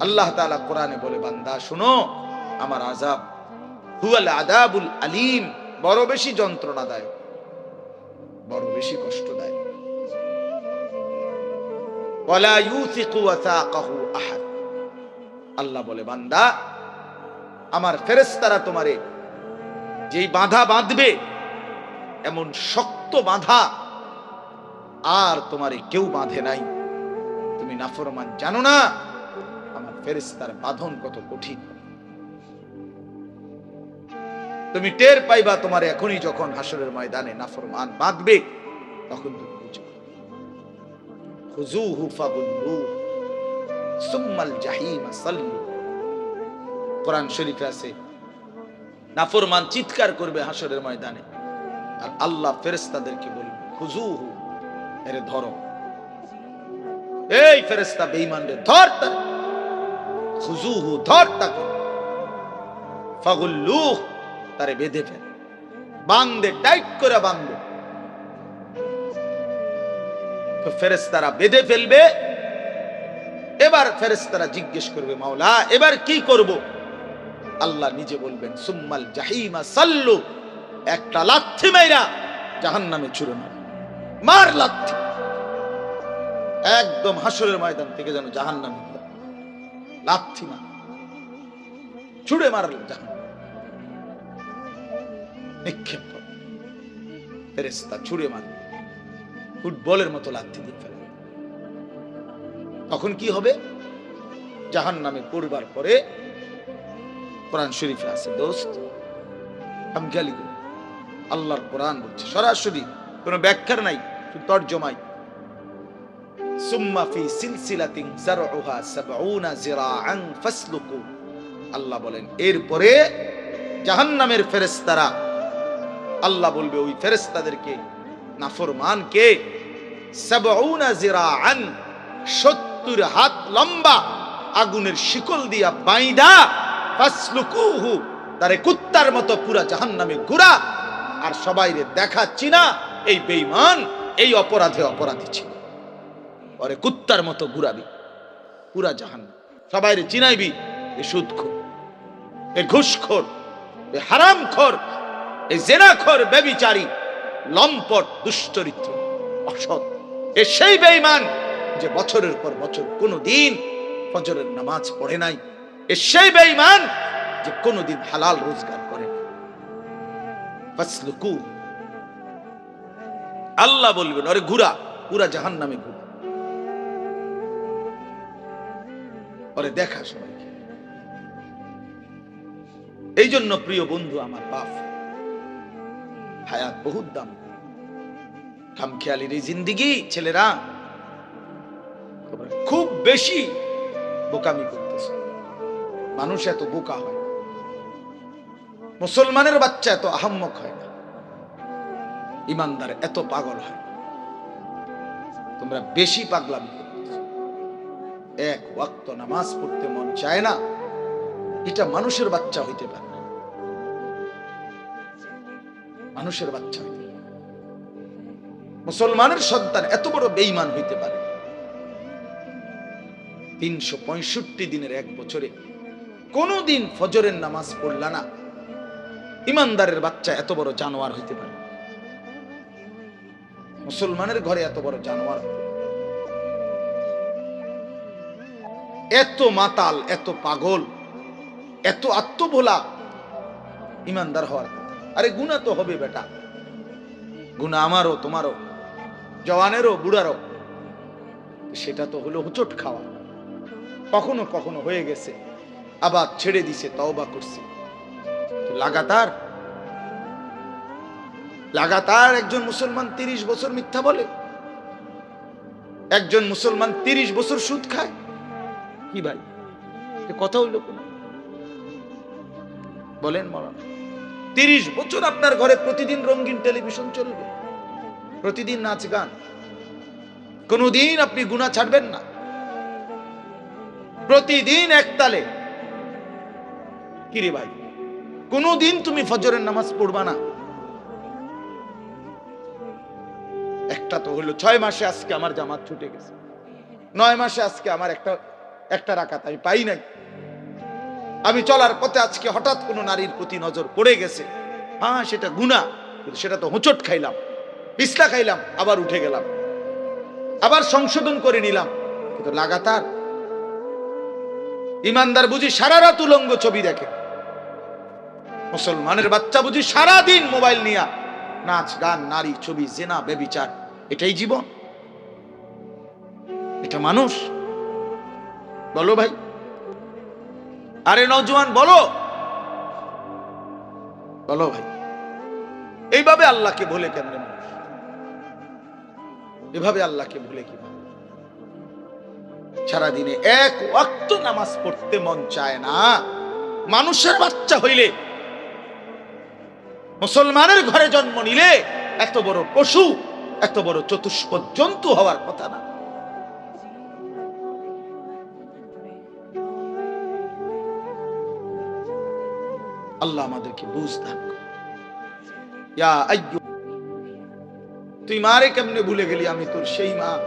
আল্লাহ তাআলা কোরআনে বলে, বান্দা, শুনো, আমার আজাব হুয়াল আদাবুল আলিম, বড় বেশি যন্ত্রণা যন্ত্রণাদায়ক, বড় বেশি কষ্টদায়ক। ওয়াসাকাহু আহাদ। আল্লাহ বলে, বান্দা, আমার ফেরেশতারা তোমারে যেই বাঁধা বাঁধবে, এমন শক্ত বাঁধা আর তোমারে কেউ বাঁধে নাই। তুমি নাফরমান জানো না। ফেরেশতার বাঁধন কত কঠিন। তুমি টের পাইবা তোমার এখনই যখন হাসরের ময়দানে নাফরমান বাঁধবে, তখন তুমি আছে, নাফরমান চিৎকার করবে হাসরের ময়দানে। আর আল্লাহ ফেরেশতাদেরকে বলবে খুজুহু এই ফেরেশতা বেঈমান রে, ধর তার খুজুহু ধর তাকে। ফাগুল্লু তারে বেঁধে বান্দে টাইট করে বান্দে। তো ফেরেশতারা বেঁধে ফেলবে। এবার ফেরেশতারা জিজ্ঞেস করবে, মাওলা, এবার কি করব? আল্লাহ নিজে বলবেন, সুম্মাল জাহিমা সাল্লু, একটা লাথি মাইরা জাহান্নামে ছুড়ে মার। মার লাথি। একদম হাসরের ময়দান থেকে যেন জাহান্নামে লাথি মার, ছুড়ে মারল জাহান্ন নিক্ষেপ। ছুড়ে মারবে ফুটবলের মতো লাথি দিয়ে ফেলবে তখন কি হবে? জাহান নামে পড়বার পরে কোরআন শরীফে আছে, দোস্ত আমখালি করি আল্লাহর কোরআন বলছে, সরাসরি কোনো ব্যাখ্যার নাই, শুধু তর্জমাই সুম্মা ফি সিলসিলাতিন যারউহা 70 জিরাআন ফাসলুকু। আল্লাহ বলেন, এরপরে জাহান্নামের ফেরেশতারা, আল্লাহ বলবে, ওই ফেরেশতাদেরকে, নাফরমানকে, সাবউনা জিরাআন 70 হাত লম্বা আগুনের শিকল দিয়া বাইদা, ফাসলুকুহু, তারে কুত্তার মতো পুরা জাহান্নামে ঘুরা, আর সবাইরে দেখাচ্ছি না এই বেঈমান, এই অপরাধে অপরাধী ছিল। পরে কুত্তার মতো ঘুরাবি। পুরা জাহান্নাম। সবাইরে চিনাইবি, এ সুদখোর, এ ঘুষখোর, এ হারামখোর, এ জেনাখোর বেবিচারী লম্পট, দুশ্চরিত্র, অসৎ। এ সেই বেঈমান যে বছরের পর বছর কোনো দিন ফজরের নামাজ পড়ে নাই। এ সেই বেঈমান যে কোনোদিন হালাল রোজগার করে না। আল্লাহ বলবেন, আরে ঘুরা, পুরা জাহান নামে ঘুরা। ওরে দেখা সবাইকে। এই জন্য প্রিয় বন্ধু, আমার বাপ হায়াত বহুত দাম। খামখেয়ালির এই জিন্দিগি, ছেলেরা খুব বেশি বোকামি করতেছে। মানুষ এত বোকা হয় মুসলমানের বাচ্চা এত আহাম্মক হয় না। ইমানদার এত পাগল হয় তোমরা বেশি পাগলামি এক ওয়াক্ত নামাজ পড়তে মন চায় না, এটা মানুষের বাচ্চা হইতে পারে। মানুষের বাচ্চা হইতে মুসলমানের সন্তান এত বড় বেঈমান হইতে পারে তিনশো পঁয়ষট্টি দিনের এক বছরে কোনদিন ফজরের নামাজ পড়লা না ইমানদারের বাচ্চা এত বড় জানোয়ার হইতে পারে মুসলমানের ঘরে এত বড় জানোয়ার হতে পারে। এত মাতাল, এত পাগল, এত আত্মভোলা ইমানদার হওয়ার। আরে গুণা তো হবে বেটা। গুণা আমারও, তোমারও, জওয়ানেরও, বুড়ারও। সেটা তো হলো হুচট খাওয়া। কখনো কখনো হয়ে গেছে, আবার ছেড়ে দিছে, তওবা করছে। লাগাতার লাগাতার একজন মুসলমান তিরিশ বছর মিথ্যা বলে, একজন মুসলমান তিরিশ বছর সুদ খায়। কি ভাই? কথা হইল বলেন মরান তিরিশ বছর আপনার ঘরে প্রতিদিন রঙিন টেলিভিশন চলবে। প্রতিদিন নাচ গান। কোনদিন আপনি গুণা ছাড়বেন না। প্রতিদিন একতালে কিরে ভাই, কোনদিন তুমি ফজরের নামাজ পড়বা না। একটা তো হলো ছয় মাসে আজকে আমার জামাত ছুটে গেছে। নয় মাসে আজকে আমার একটা একটা রাকাত আমি পাই নাই। আমি চলার পথে আজকে হঠাৎ কোনো নারীর প্রতি নজর পড়ে গেছে। হ্যাঁ সেটা গুণা কিন্তু সেটা তো হোঁচট খাইলাম, পিছলা খাইলাম, আবার উঠে গেলাম। আবার সংশোধন করে নিলাম, কিন্তু লাগাতার ইমানদার বুঝি সারা রাত উলঙ্গ ছবি দেখে। মুসলমানের বাচ্চা বুঝি সারা দিন মোবাইল নিয়া নাচ, গান, নারী, ছবি, জেনা বেবিচার এটাই জীবন। এটা মানুষ। বলো ভাই। আরে নজওয়ান বলো। বলো ভাই। এইভাবে আল্লাহকে ভুলে কেমনে এভাবে আল্লাহকে ভুলে কি সারাদিনে এক ওয়াক্ত নামাজ পড়তে মন চায় না। মানুষের বাচ্চা হইলে, মুসলমানের ঘরে জন্ম নিলে এত বড় পশু, এত বড় চতুষ্প জন্তু হওয়ার কথা না। আল্লাহ আমাদেরকে বুঝ দান তুই মারে কেমনে ভুলে গেলি? আমি তোর সেই মা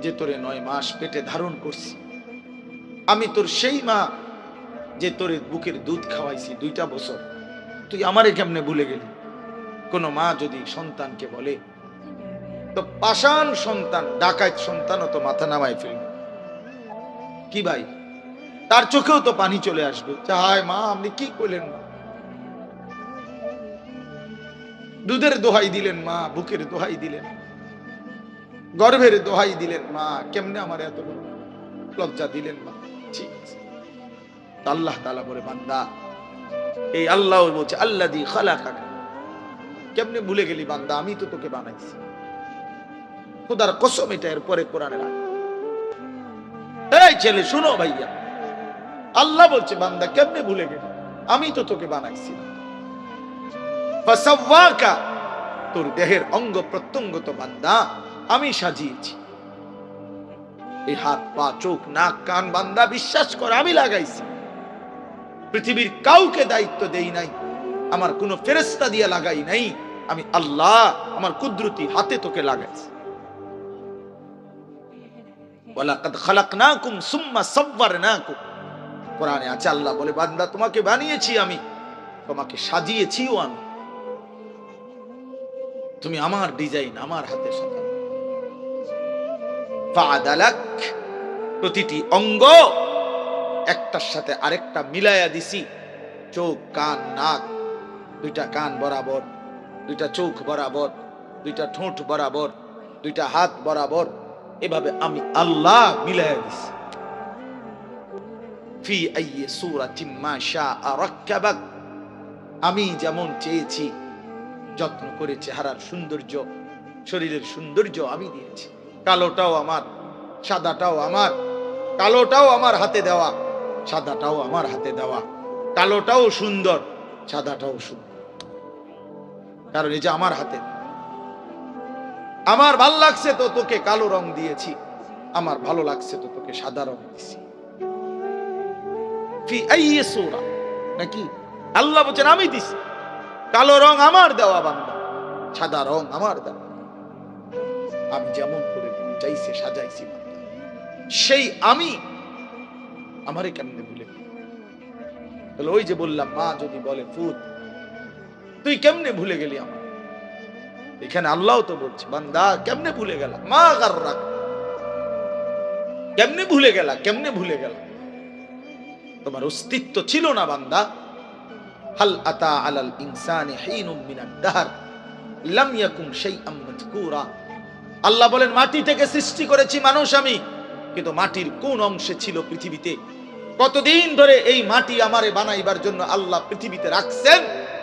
যে তোরে নয় মাস পেটে ধারণ করছি। আমি তোর সেই মা যে তোরে বুকের দুধ খাওয়াইছি দুইটা বছর। তুই আমারে কেমনে ভুলে গেলি? কোন মা যদি সন্তানকে বলে, তো পাষাণ সন্তান, ডাকাত সন্তানও তো মাথা নামায় ফেলবে। কি ভাই? তার চোখেও তো পানি চলে আসবে। হায় মা, আপনি কি করলেন, মা? দুধের দোহাই দিলেন, মা, বুকের দোহাই দিলেন। গর্ভের দোহাই দিলেন, মা, কেমনে আমার এত লজ্জা দিলেন, মা? ঠিক আছে আল্লাহ তালা বলে, বান্দা, এই আল্লাহ বলছে আল্লাহ দি খালা কেমনে ভুলে গেলি, বান্দা? আমি তো তোকে বানাইছি। খোদার কসম, এটা এরপরে কোরআনে এই ছেলে, শুনো ভাইয়া। আল্লাহ বলছে, বান্দা, কেমনে ভুলে গেলি? আমি তো তোকে বানাইছি তোর দেহের অঙ্গ প্রত্যঙ্গ তো বান্দা, আমি সাজিয়েছি। এই হাত, পা, চোখ, নাক, কান, বান্দা, বিশ্বাস কর, আমি লাগাইছি। পৃথিবীর কাউকে দায়িত্ব দেই নাই, আমার কোনো ফেরেস্তা দিয়ে লাগাই নাই, আমি আল্লাহ, আমার কুদরতি হাতে তোকে লাগাইছি। ওয়ালাকাদ খালাকনাকুম সুম্মা সাওয়ারনাকুম। কোরআনে আছে, আল্লাহ বলে, বান্দা, তোমাকে বানিয়েছি আমি, তোমাকে সাজিয়েছিও আমি। তুমি আমার ডিজাইন, আমার হাতে প্রতিটি অঙ্গ একটার সাথে আরেকটা মিলাইয়া দিছি। চোখ, কান, নাক, দুইটা কান বরাবর, দুইটা চোখ বরাবর, দুইটা ঠোঁট বরাবর, দুইটা হাত বরাবর, এভাবে আমি আল্লাহ মিলাইয়া দিছি। ফি আইয়ি আমি যেমন চেয়েছি, যত্ন করে চেহারার সৌন্দর্য, শরীরের সৌন্দর্য আমি দিয়েছি। কালোটাও আমার, সাদাটাও আমার, কালোটাও আমার হাতে দেওয়া, সাদাটাও আমার হাতে দেওয়া, কালোটাও সুন্দর, সাদাটাও সুন্দর। কারণ এই যে আমার হাতে, আমার ভালো লাগছে তো তোকে কালো রং দিয়েছি, আমার ভালো লাগছে তো তোকে সাদা রং দিয়েছি। নাকি? আল্লাহ বলছেন, আমি দিছি। কালো রং আমার দেওয়া, বান্দা। সাদা রং আমার দেওয়া। আমি যেমন করে চাইছে, সাজাইছি সেই আমি কেমনে ভুলে ওই যে বললাম, মা যদি বলে, ফুত, তুই কেমনে ভুলে গেলি আমার? এখানে আল্লাহ তো বলছে, বান্দা, কেমনে ভুলে গেলা? মা গার রাখ কেমনে ভুলে গেলা? কেমনে ভুলে গেলা? তোমার অস্তিত্ব ছিল না, বান্দা। হাল আতা আলাল ইনসানি হিনুম মিনাদ দাহর, লাম ইয়াকুম শাইআম মাযকুরা। আল্লাহ বলেন, মাটি থেকে সৃষ্টি করেছি মানুষ আমি, কিন্তু মাটির কোন অংশে ছিল পৃথিবীতে? কতদিন ধরে এই মাটি আমারে বানাইবার জন্য আল্লাহ পৃথিবীতে রাখছেন?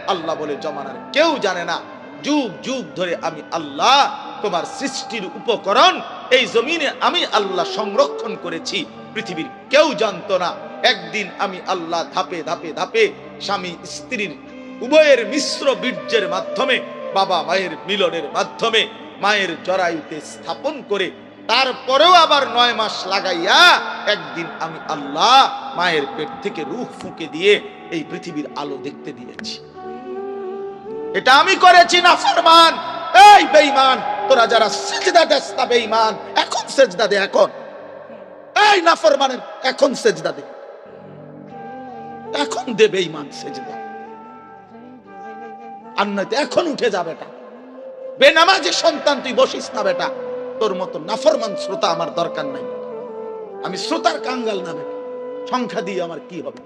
আল্লাহ বলে, জমানার কেউ জানে না। যুগ যুগ ধরে আমি আল্লাহ, তোমার সৃষ্টির উপকরণ, এই জমিনে আমি আল্লাহ সংরক্ষণ করেছি। পৃথিবীর কেউ জানতো না। একদিন আমি আল্লাহ ধাপে ধাপে ধাপে স্বামী স্ত্রীর উভয়ের মিশ্র বীর্যের মাধ্যমে, বাবা মায়ের মিলনের মাধ্যমে মায়ের জরায়ুতে স্থাপন করে, তারপরেও আবার নয় মাস লাগাইয়া একদিন আমি আল্লাহ মায়ের পেট থেকে রুখ ফুঁকে দিয়ে এই পৃথিবীর আলো দেখতে দিয়েছি। এটা আমি করেছি না ফরমান। এই বেঈমান, তোরা যারা সেজদা দেস না বেঈমান, এখন সেজদা দে, এখন। এই নাফরমানের এখন সেজদা দে। এখন দেবে ইমান সেজদা আর নয়তো এখন উঠে যা বেটা। বেনামাজি সন্তান, তুই বসিস না বেটা। তোর মতো নাফরমান শ্রোতা আমার দরকার নাই। আমি শ্রোতার কাঙ্গাল না বেটা। সংখ্যা দিয়ে আমার কি হবে?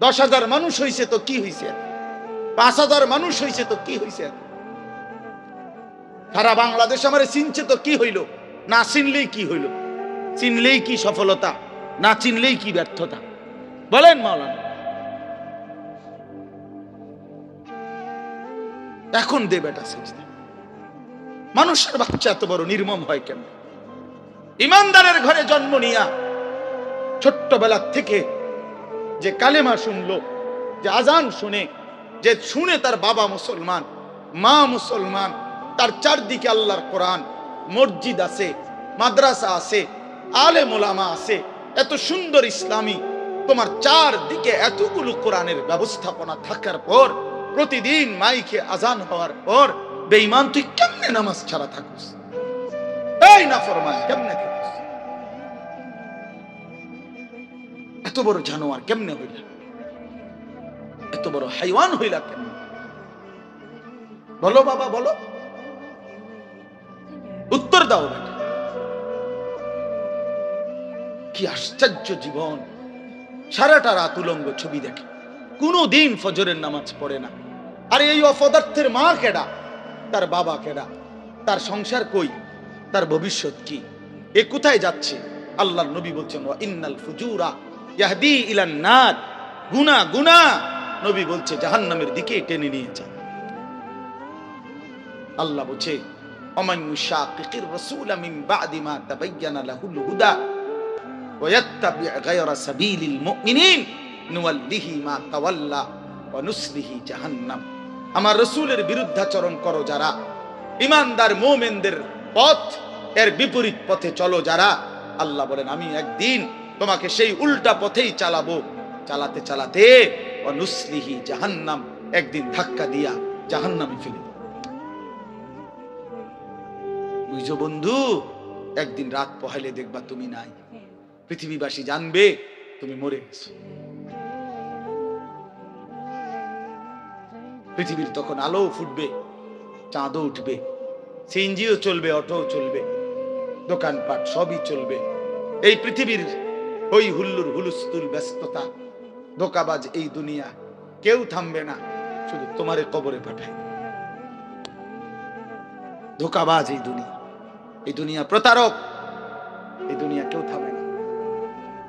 দশ হাজার মানুষ হইছে তো কি হইছে? পাঁচ হাজার মানুষ হইছে তো কি হইছে? সারা বাংলাদেশ আমার চিনছে তো কি হইল? না চিনলেই কি হইল? চিনলেই কি সফলতা? না চিনলেই কি ব্যর্থতা? বলেন মাওলানা। এখন দে বেটা সেজদা। মানুষের বাচ্চা এত বড় নির্মম হয় কেন ইমানদারের ঘরে জন্ম নিয়া ছোট্টবেলার থেকে যে কালেমা শুনলো, যে আজান শুনে, যে শুনে তার বাবা মুসলমান, মা মুসলমান, তার চারদিকে আল্লাহর কোরআন, মসজিদ আছে, মাদ্রাসা আছে আলে মোলামা আছে, এত সুন্দর ইসলামী তোমার চারদিকে এতগুলো কোরআনের ব্যবস্থাপনা থাকার পর, প্রতিদিন মাইকে আজান হওয়ার পর, বেঈমান, তুই কেমনে নামাজ ছাড়া থাকুস? এই না ফরমান কেমনে থাকিস? এত বড় জানোয়ার কেমনে হইলা? এত বড় হাইওয়ান হইলা কেমনে? বলো বাবা, বলো। উত্তর দাও কি আশ্চর্য জীবন। সারাটা রাত উলঙ্গ ছবি দেখে। কোনো দিন ফজরের নামাজ পড়ে না। আর এই অপদার্থের মা কেডা? তার বাবা কেডা? তার সংসার কই? তার ভবিষ্যৎ কি? এ কোথায় যাচ্ছে? আল্লাহ নবী বলছেন ইন্নাল ফুজুরা ইয়াহদি ইলান নার। গুনা গুনা। নবী বলছে, জাহান্নামের দিকে টেনে নিয়ে যায় আল্লাহ বলছে অমায়ু শাহ রাসূলা মিন বাদি মা তাবায়্যানা লাহুল হুদা। ويتبع غير سبيل المؤمنين نوله ما تولى ونسله جهنم আমার রসুলের বিরুদ্ধাচরণ করো যারা ইমানদার মোমেনদের পথ এর বিপরীত পথে চলো যারা আল্লাহ বলেন আমি একদিন তোমাকে সেই উল্টা পথেই চালাবো চালাতে চালাতে অনুসলিহি জাহান্নাম একদিন ধাক্কা দিয়া জাহান্নামে ফেলে দেব। বুঝছো বন্ধু একদিন রাত পহাইলে দেখবা তুমি নাই পৃথিবীবাসী জানবে, তুমি মরে গেছো। পৃথিবীর তখন আলো ফুটবে, চাঁদও উঠবে, সিএনজিও চলবে, অটোও চলবে, দোকানপাট সবই চলবে। এই পৃথিবীর হই হুল্লুর হুলুস্তুল ব্যস্ততা, ধোকাবাজ এই দুনিয়া, কেউ থামবে না, শুধু তোমারে কবরে পাঠায় ধোকাবাজ এই দুনিয়া এই দুনিয়া প্রতারক, এই দুনিয়া কেউ থামে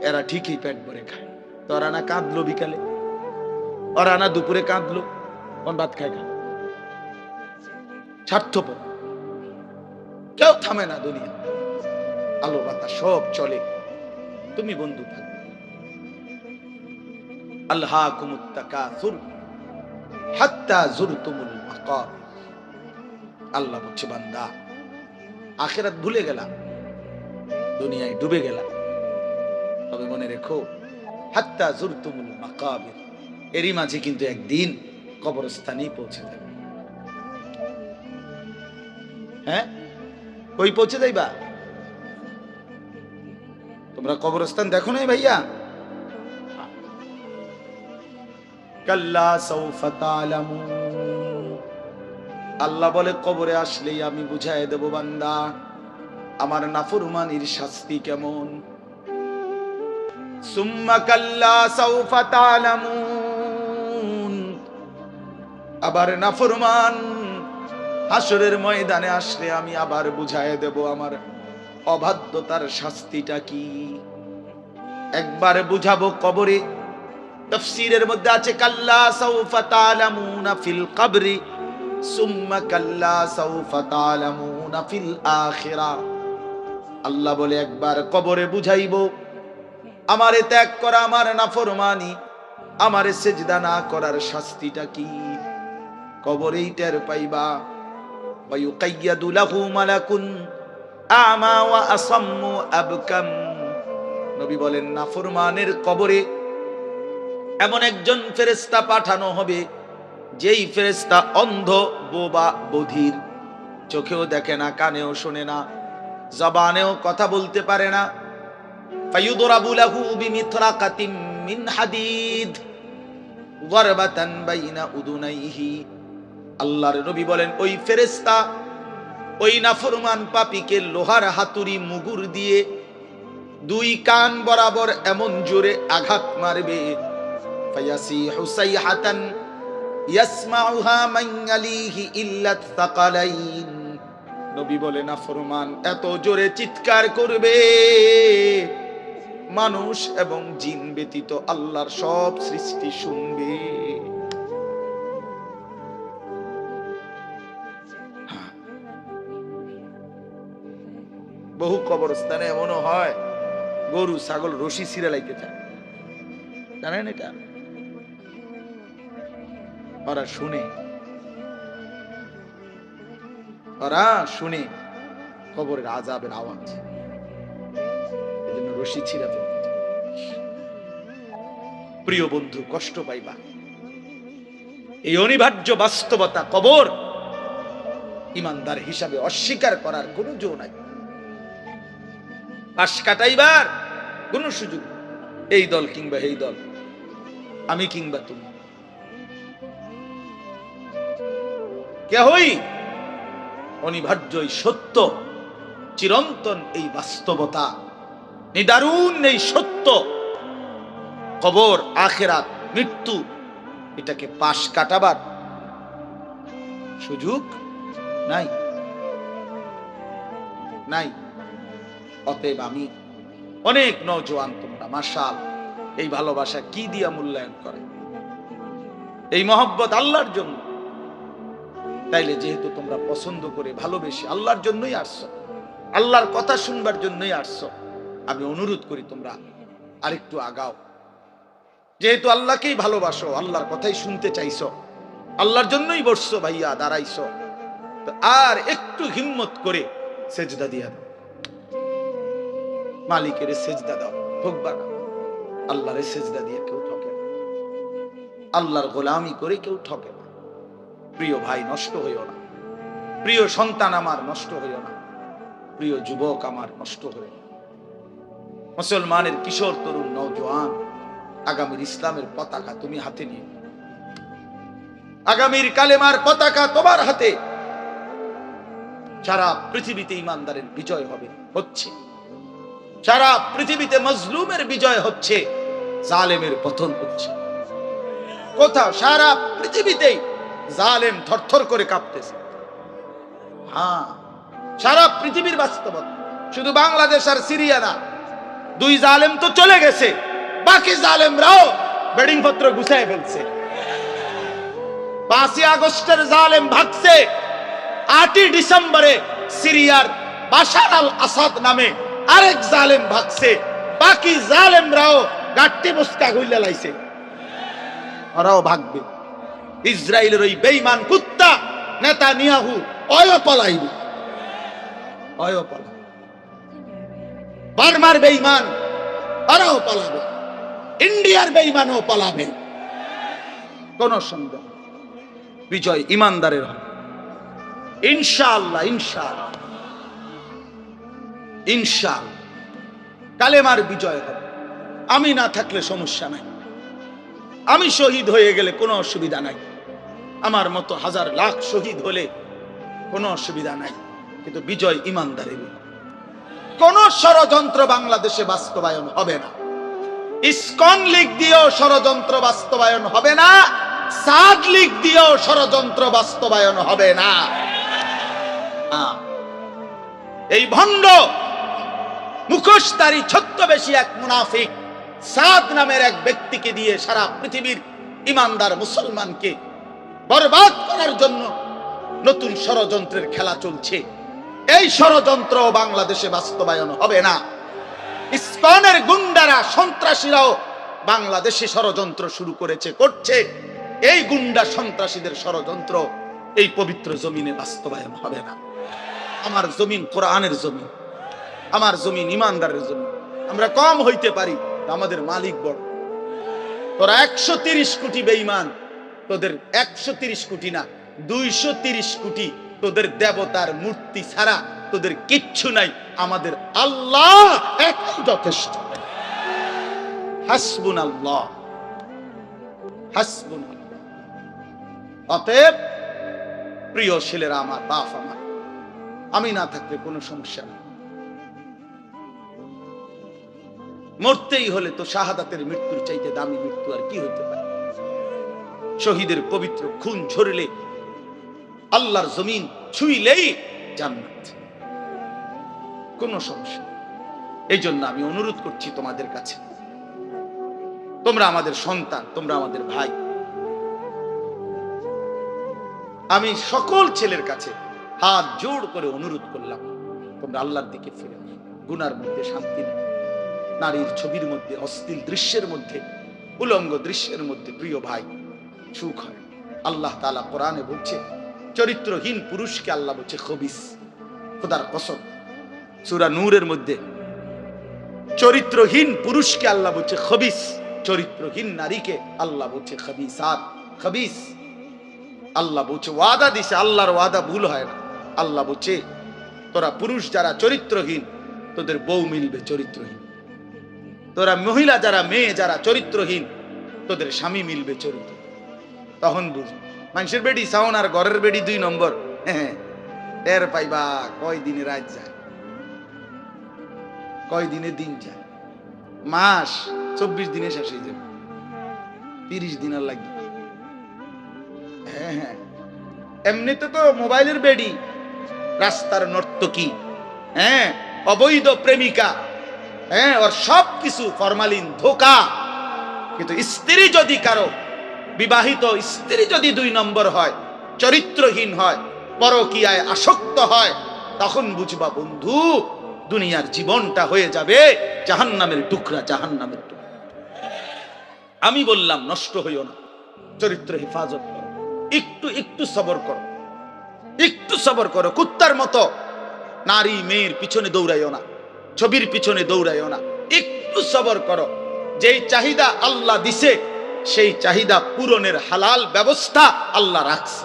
এরা ঠিকই পেট ভরে খায়। তোরা না কাঁদলো বিকালে? ওরা না দুপুরে কাঁদলো? কোন ভাত খায় খা স্বার্থপর। কেউ থামে না দুনিয়া। আলো বাতাস সব চলে। তুমি বন্ধু থাকবে। আল্লাহ কুমুত্তাকাসুর হাত্তা জুরতুমুল মাকাম আল্লাহ বলছে, বান্দা, আখেরাত ভুলে গেলাম। দুনিয়ায় ডুবে গেলাম। মনে রেখো, হাত্তা জুরতুমুল মাকাবির। এরই মাঝে কিন্তু একদিন কবরস্থানেই পৌঁছে যাবে। হ্যাঁ? কই পৌঁছে যাইবা? তোমরা কবরস্থান দেখো নাই ভাইয়া? কাল্লা সৌফা তালামুন আল্লাহ বলে, কবরে আসলেই আমি বুঝাই দেব বান্দা, আমার নাফরমানির শাস্তি কেমন? আবার নাফরমান হাসরের ময়দানে আসলে আমি আবার বুঝাই দেব আমার অবাধ্যতার শাস্তিটা কি। একবার বুঝাবো কবরে, তফসিরের মধ্যে আছে কাল্লা সাউফা তালামুনা ফিল কবরি, সুম্মা কাল্লা সাউফা তালামুনা ফিল আখিরা। আল্লাহ বলে একবার কবরে বুঝাইব আমারে ত্যাগ করা আমার নাফরমানি আমারে সেজদা না করার শাস্তিটা কি কবরেই টের পাইবা ويقيد له ملك أعمى وأصم أبكم নবী বলেন নাফরমানের কবরে এমন একজন ফেরেস্তা পাঠানো হবে যেই ফেরেস্তা অন্ধ বোবা বধির চোখেও দেখে না কানেও শোনে না জবানেও কথা বলতে পারে না ফায়ুদরাবু লাহু বিমিথরাকাতিম মিন হাদিদ গরবাতান বাইনা উদুনাইহি আল্লাহর নবী বলেন, ওই ফেরেস্তা ওই নাফরমান পাপিকে লোহার হাতুড়ি মুগুর দিয়ে দুই কান বরাবর এমন জোরে আঘাত মারবে। নবী বলে, নাফরমান, এত জোরে চিৎকার করবে। মানুষ এবং জিন ব্যতীত আল্লাহর সব সৃষ্টি শুনবে। বহু কবরস্থানে এমনও হয়, গরু, ছাগল, রশি ছিঁড়ে লাইতে চায় জানেন এটা? ওরা শুনে। ওরা শুনে কবরের আজাবের আওয়াজ। এজন্য রশি প্রিয় বন্ধু, কষ্ট পাইবা। এই অনিবার্য বাস্তবতা কবর ইমানদার হিসাবে অস্বীকার করার কোনো জো নাই। পাশ কাটাইবার কোন সুযোগ এই দল কিংবা এই দল, আমি কিংবা তুমি। কেহই অনিবার্য এই সত্য, চিরন্তন এই বাস্তবতা নিদারুণ এই সত্য। কবর আখেরাত, মৃত্যু, এটাকে পাশ কাটাবার সুযোগ নাই। নাই। অতএব আমি অনেক নজওয়ান তোমরা মার্শাল এই ভালোবাসা কি দিয়া মূল্যায়ন করে? এই মহব্বত আল্লাহর জন্য। তাইলে যেহেতু তোমরা পছন্দ করে ভালোবেসে আল্লাহর জন্যই আসছো, আল্লাহর কথা শুনবার জন্যই আসছো আমি অনুরোধ করি তোমরা আরেকটু আগাও। যেহেতু আল্লাহকেই ভালোবাসো, আল্লাহর কথাই শুনতে চাইছ, আল্লাহর জন্যই বসছো ভাইয়া, দাঁড়াইছো আর একটু হিম্মত করে সেজদা দিয়া দাও। মালিকের সেজদা দাও ঠকবা না আল্লাহরে সেজদা দিয়ে কেউ ঠকে না। আল্লাহর গোলামি করে কেউ ঠকে না। প্রিয় ভাই, নষ্ট হইও না। প্রিয় সন্তান আমার নষ্ট হইও না। প্রিয় যুবক আমার নষ্ট হইও না। মুসলমানের কিশোর তরুণ নওজোয়ান, আগামীর ইসলামের পতাকা তুমি হাতে নিয়ে আগামীর কালেমার পতাকা তোমার হাতে। সারা পৃথিবীতে ইমানদারের বিজয় হবে, হচ্ছে। সারা পৃথিবীতে মজলুমের বিজয় হচ্ছে, জালেমের পতন হচ্ছে। কোথাও সারা পৃথিবীতেই জালেম থরথর করে কাঁপতেছে। হ্যাঁ সারা পৃথিবীর বাস্তবতা। শুধু বাংলাদেশ আর সিরিয়া না দুই জালেম তো চলে গেছে। বাকি জালেমরাও বেডিং পত্র গুছায় ফেলছে। পাঁচই আগস্টের জালেম ভাগছে। আটই ডিসেম্বরে সিরিয়ার বাশার আল আসাদ নামে আরেক জালেম ভাগছে। বাকি জালেমরাও গাট্টি মুস্কা গইলা লাইছে। ওরাও ভাগবে। ইসরায়েলের ওই বেঈমান কুত্তা নেতা নিয়াহু অয় পলাইবে। অয় পলা বার্মার বেঈমান ওরাও পালাবে। ইন্ডিয়ার বেঈমানও পালাবে। কোন সন্দেহ বিজয় ইমানদারের হবে। ইনশাআল্লাহ ইনশাআল্লাহ। ইনশাআল্লাহ। কালেমার বিজয় হবে। আমি না থাকলে সমস্যা নাই। আমি শহীদ হয়ে গেলে কোনো অসুবিধা নাই। আমার মতো হাজার লাখ শহীদ হলে কোনো অসুবিধা নাই। কিন্তু বিজয় ইমানদারের কোন ষড়যন্ত্র বাংলাদেশে বাস্তবায়ন হবে না। ইস্কন লীগ দিয়েও ষড়যন্ত্র বাস্তবায়ন হবে না, সাদ লীগ দিয়েও ষড়যন্ত্র বাস্তবায়ন হবে না। এই ভণ্ড, মুখোশধারী ছত্রবেশী এক মুনাফিক সাদ নামের এক ব্যক্তিকে দিয়ে সারা পৃথিবীর ইমানদার মুসলমানকে বরবাদ করার জন্য নতুন ষড়যন্ত্রের খেলা চলছে। এই ষড়যন্ত্র বাংলাদেশে বাস্তবায়ন হবে না। ইস্কনের গুন্ডারা, সন্ত্রাসীরাও বাংলাদেশে ষড়যন্ত্র শুরু করেছে, করছে। এই গুন্ডা সন্ত্রাসীদের ষড়যন্ত্র এই পবিত্র জমিনে বাস্তবায়ন হবে না। আমার জমিন কোরআনের জমিন, আমার জমিন ইমানদারের জমিন। আমরা কম হইতে পারি, আমাদের মালিক বড়। তোরা একশো তিরিশ কোটি বেইমান তোদের একশো তিরিশ কোটি না, দুইশো তিরিশ কোটি তোদের দেবতার মূর্তি ছাড়া তোদের কিচ্ছু নাই। আমাদের আল্লাহ একই যথেষ্ট। হাসবুন আল্লাহ হাসবুন অতএব, প্রিয় ছেলেরা আমার, বাপ আমার, আমি না থাকলে কোনো সমস্যা নেই। মরতেই হলে তো শাহাদাতের মৃত্যুর চাইতে দামি মৃত্যু আর কি হইতে পারে? শহীদের পবিত্র খুন ঝরলে আল্লাহর জমিন ছুইলেই জান্নাত। কোনো সমস্যা এই জন্য আমি অনুরোধ করছি তোমাদের কাছে। তোমরা আমাদের সন্তান, তোমরা আমাদের ভাই। আমি সকল ছেলের কাছে হাত জোড় করে অনুরোধ করলাম, তোমরা আল্লাহর দিকে ফিরে। গুনার মধ্যে শান্তি নেই। নারীর ছবির মধ্যে, অশ্লীল দৃশ্যের মধ্যে, উলঙ্গ দৃশ্যের মধ্যে প্রিয় ভাই সুখ হয়। আল্লাহ তালা কোরআনে বলছে চরিত্রহীন পুরুষকে আল্লাহ বলছে, খবিস, খোদার কসম। সূরা নূরের মধ্যে চরিত্রহীন পুরুষকে আল্লাহ বলছে, খবিস। চরিত্রহীন নারীকে আল্লাহ বলছে, খবিসাত, খবিস। আল্লাহ বলছে, ওয়াদা দিছে, আল্লাহর ওয়াদা ভুল হয় না। আল্লাহ বলছে, তোরা পুরুষ যারা চরিত্রহীন, তোদের বউ মিলবে চরিত্রহীন। তোরা মহিলা যারা, মেয়ে যারা চরিত্রহীন, তোদের স্বামী মিলবে চরিত্র তখন বুঝ মানুষের বেডি সাউন আর ঘরের বেডি দুই নম্বর। হ্যাঁ টের পাইবা কয় দিনে রাত যায়? কয় দিনে দিন যায়? মাস, চব্বিশ দিনে শেষ হয়ে যাবে। তিরিশ দিন আর লাগবে। হ্যাঁ হ্যাঁ। এমনিতে তো মোবাইলের বেডি। রাস্তার নর্তকী হ্যাঁ অবৈধ প্রেমিকা হ্যাঁ ওর সব কিছু ফরমালিন ধোকা। কিন্তু স্ত্রী যদি কারও বিবাহিত স্ত্রী যদি দুই নম্বর হয়, চরিত্রহীন হয়, পরকীয়ায় আসক্ত হয়, তখন বুঝবা বন্ধু, দুনিয়ার জীবনটা হয়ে যাবে জাহান্নামের টুকরা জাহান্নামের টুকরা। আমি বললাম, নষ্ট হইও না, চরিত্র হেফাজত করো। একটু একটু সবর করো। একটু সবর করো, কুত্তার মতো। নারী, মেয়ের পিছনে দৌড়াইও না, ছবির পিছনে দৌড়াইও না। একটু সবর করো। যেই চাহিদা আল্লাহ দিছে সেই চাহিদা পূরণের হালাল ব্যবস্থা আল্লাহ রাখছে।